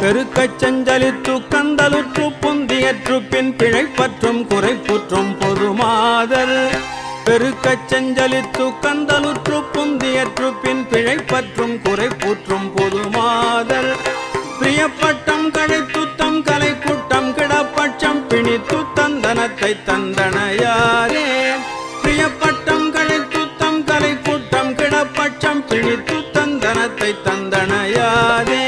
பெருக்கச் செஞ்சலித்து கந்தலுற்று புந்தியற்று பின் பிழைப்பற்றும் குறைப்புற்றும் பொதுமாதர். பெருக்கச் செஞ்சலித்து கந்தலுற்று புந்தியற்று பின் பிழைப்பற்றும் குறைப்புற்றும் பொதுமாதர். பிரியப்பட்டம் கழைத்துத்தம் கலை கூட்டம் கிடப்பட்சம் பிணித்து தந்தனத்தை தந்தனையாரே. பிரியப்பட்டம் கழைத்துத்தம் கலை கூட்டம் கிடப்பட்சம் பிணித்து தந்தனத்தை தந்தனையாரே.